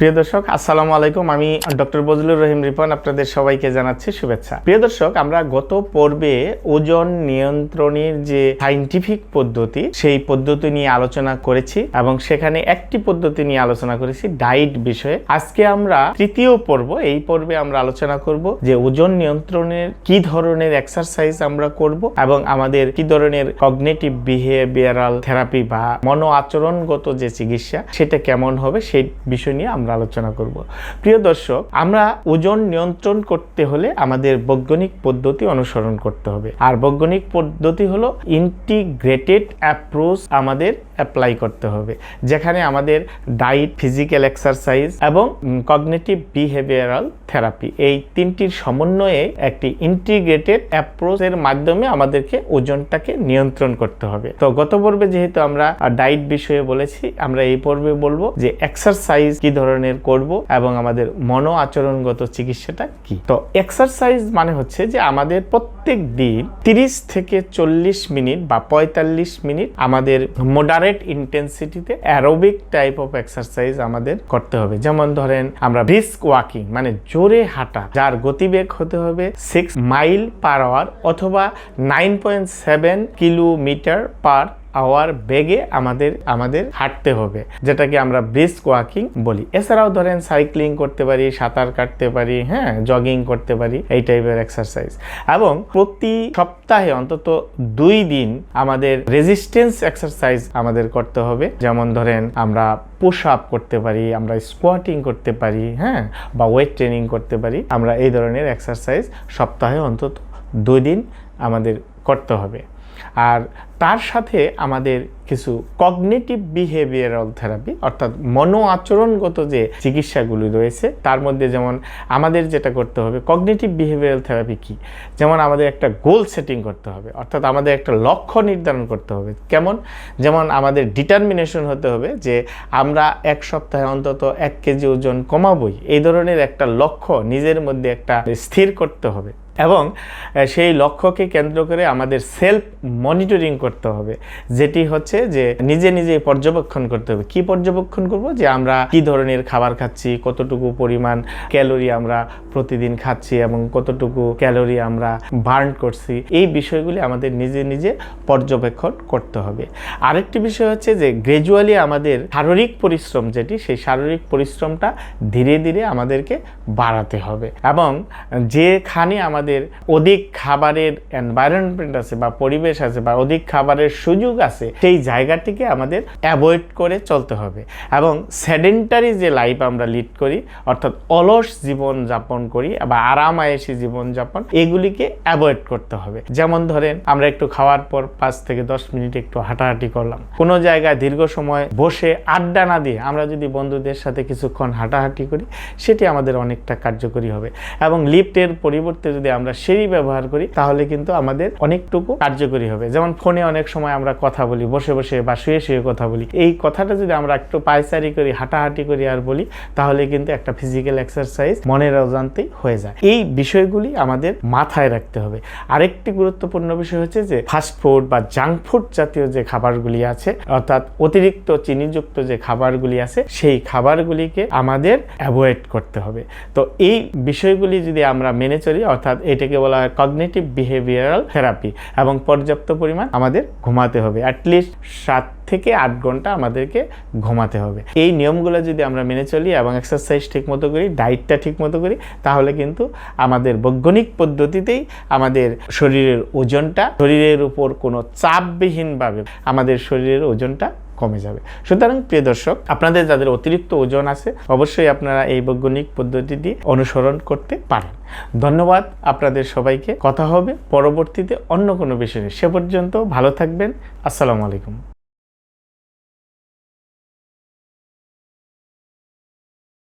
প্রিয় দর্শক, আসসালামু আলাইকুম। আমি ডক্টর বজলুর রহিম রিপন, আপনাদের সবাইকে জানাচ্ছি শুভেচ্ছা। প্রিয় দর্শক, আমরা গত পর্বে ওজন নিয়ন্ত্রণের যে সাইন্টিফিক পদ্ধতি, সেই পদ্ধতি নিয়ে আলোচনা করেছি এবং সেখানে একটি পদ্ধতি নিয়ে আলোচনা করেছি ডায়েট বিষয়ে। আজকে আমরা তৃতীয় পর্ব, এই পর্বে আমরা আলোচনা করব যে ওজন নিয়ন্ত্রণের কি ধরনের এক্সারসাইজ আমরা করব এবং আমাদের কি ধরনের কগনেটিভ বিহেভিয়ারাল থেরাপি বা মনো আচরণগত যে চিকিৎসা, সেটা কেমন হবে, সেই বিষয় নিয়ে আমরা আলোচনা করব। প্রিয় দর্শক, আমরা ওজন নিয়ন্ত্রণ করতে হলে আমাদের বৈজ্ঞানিক পদ্ধতি অনুসরণ করতে হবে। আর বৈজ্ঞানিক পদ্ধতি হলো ইন্টিগ্রেটেড অ্যাপ্রোচ আমাদের অ্যাপ্লাই করতে হবে, যেখানে আমাদের ডায়েট ফিজিক্যাল এক্সারসাইজ এবং কগনেটিভ বিহেভিয়ারাল থেরাপি এই তিনটির সমন্বয়ে একটি ইন্টিগ্রেটেড অ্যাপ্রোচের মাধ্যমে আমাদেরকে ওজনটাকে নিয়ন্ত্রণ করতে হবে। তো গত পর্বে যেহেতু আমরা ডায়েট বিষয়ে বলেছি, আমরা এই পর্বে বলব যে এক্সারসাইজ কি ধরনের করব এবং আমাদের মনো আচরণগত চিকিৎসাটা কি? তো এক্সারসাইজ মানে হচ্ছে যে আমাদের প্রত্যেক দিন তিরিশ থেকে চল্লিশ মিনিট বা পঁয়তাল্লিশ মিনিট আমাদের মোডারেট ইন্টেন্সিটিতে অ্যারোবিক টাইপ অফ এক্সারসাইজ আমাদের করতে হবে। যেমন ধরেন আমরা ব্রিস্ক ওয়াকিং মানে জোরে হাঁটা, যার গতিবেগ হতে হবে সিক্স মাইল পার আওয়ার অথবা nine point seven kilometre per hour বেগে আমাদের আমাদের হাঁটতে হবে, যেটাকে আমরা ব্রিস্ক ওয়াকিং বলি। এছাড়াও ধরেন সাইক্লিং করতে পারি, সাঁতার কাটতে পারি হ্যাঁ জগিং করতে পারি, এই টাইপের এক্সারসাইজ এবং প্রতি সপ্তাহে অন্তত দুই দিন আমাদের রেজিস্ট্যান্স এক্সারসাইজ আমাদের করতে হবে। যেমন ধরেন আমরা পুশ আপ করতে পারি, আমরা স্কোয়াটিং করতে পারি হ্যাঁ বা ওয়েট ট্রেনিং করতে পারি। আমরা এই ধরনের এক্সারসাইজ সপ্তাহে অন্তত দুই দিন আমাদের করতে হবে। আর তার সাথে আমাদের কিছু কগনেটিভ বিহেভিয়ারাল থেরাপি অর্থাৎ মনো আচরণগত যে চিকিৎসাগুলি রয়েছে, তার মধ্যে যেমন আমাদের যেটা করতে হবে কগনেটিভ বিহেভিয়ারাল থেরাপি কি? যেমন আমাদের একটা গোল সেটিং করতে হবে, অর্থাৎ আমাদের একটা লক্ষ্য নির্ধারণ করতে হবে। কেমন? যেমন আমাদের ডিটারমিনেশন হতে হবে যে আমরা এক সপ্তাহে অন্তত এক কেজি ওজন কমাবই। এই ধরনের একটা লক্ষ্য নিজের মধ্যে একটা স্থির করতে হবে। এবং সেই লক্ষ্যকে কেন্দ্র করে আমাদের সেলফ মনিটরিং করতে হবে। যেটি হচ্ছে যে নিজে নিজে পর্যবেক্ষণ করতে হবে। কি পর্যবেক্ষণ করব? যে আমরা কি ধরনের খাবার খাচ্ছি, কতটুকু পরিমাণ ক্যালোরি আমরা প্রতিদিন খাচ্ছি এবং কতটুকু ক্যালোরি আমরা বার্ন করছি। এই বিষয়গুলি আমাদের নিজে নিজে পর্যবেক্ষণ করতে হবে। আরেকটি বিষয় হচ্ছে যে গ্রাজুয়ালি আমাদের শারীরিক পরিশ্রম যেটি, সেই শারীরিক পরিশ্রমটা ধীরে ধীরে আমাদেরকে বাড়াতে হবে এবং যেখানে আমাদের অধিক খাবারের এনভায়রনমেন্ট আছে বা পরিবেশ আছে বা অধিক খাবারের সুযোগ আছে, সেই জায়গাটিকে আমাদের অ্যাভয়েড করে চলতে হবে। এবং সেডেন্টারি যে লাইফ আমরা লিড করি, অর্থাৎ অলস জীবন যাপন করি বা আরামায়েসি জীবন যাপন এগুলিকে অ্যাভয়েড করতে হবে। যেমন ধরেন, আমরা একটু খাওয়ার পর পাঁচ থেকে দশ মিনিট একটু হাঁটাহাঁটি করলাম। কোনো জায়গায় দীর্ঘ সময় বসে আড্ডা না দিয়ে আমরা যদি বন্ধুদের সাথে কিছুক্ষণ হাঁটাহাঁটি করি, সেটি আমাদের অনেকটা কার্যকরী হবে। এবং লিফটের পরিবর্তে যদি আমরা সিঁড়ি ব্যবহার করি, তাহলে কিন্তু আমাদের অনেকটুকু কার্যকরী হবে। যেমন ফোনে অনেক সময় আমরা কথা বলি, বসে বসে বা শুয়ে শুয়ে কথা বলি। এই কথাটা যদি আমরা একটু পায়চারি করি, হাঁটাহাঁটি করি আর বলি, তাহলে কিন্তু একটা ফিজিক্যাল এক্সারসাইজ মনের অজান্তেই হয়ে যায়। এই বিষয়গুলি আমাদের মাথায় রাখতে হবে। আরেকটি গুরুত্বপূর্ণ বিষয় হচ্ছে যে ফাস্ট ফুড বা জাঙ্ক ফুড জাতীয় যে খাবারগুলি আছে, অর্থাৎ অতিরিক্ত চিনিযুক্ত যে খাবারগুলি আছে, সেই খাবারগুলিকে আমাদের অ্যাভয়েড করতে হবে। তো এই বিষয়গুলি যদি আমরা মেনে চলি, অর্থাৎ এটাকে বলা হয় কগনেটিভ বিহেভিয়ারাল থেরাপি এবং পর্যাপ্ত পরিমাণ আমাদের ঘুমাতে হবে। অ্যাটলিস্ট সাত থেকে আট ঘণ্টা আমাদেরকে ঘুমাতে হবে। এই নিয়মগুলো যদি আমরা মেনে চলি এবং এক্সারসাইজ ঠিক মতো করি ডায়েটটা ঠিকমতো করি, তাহলে কিন্তু আমাদের বৈজ্ঞানিক পদ্ধতিতেই আমাদের শরীরের ওজনটা, শরীরের উপর কোনো চাপবিহীনভাবে আমাদের শরীরের ওজনটা কমে যাবে। সুতরাং প্রিয় দর্শক, আপনাদের যাদের অতিরিক্ত ওজন আছে, অবশ্যই আপনারা এই বৈজ্ঞানিক পদ্ধতিটি অনুসরণ করতে পারেন। ধন্যবাদ, আপনাদের সবাইকে। কথা হবে পরবর্তীতে অন্য কোনো বিষয়ে সে পর্যন্ত ভালো থাকবেন। আসসালামু আলাইকুম।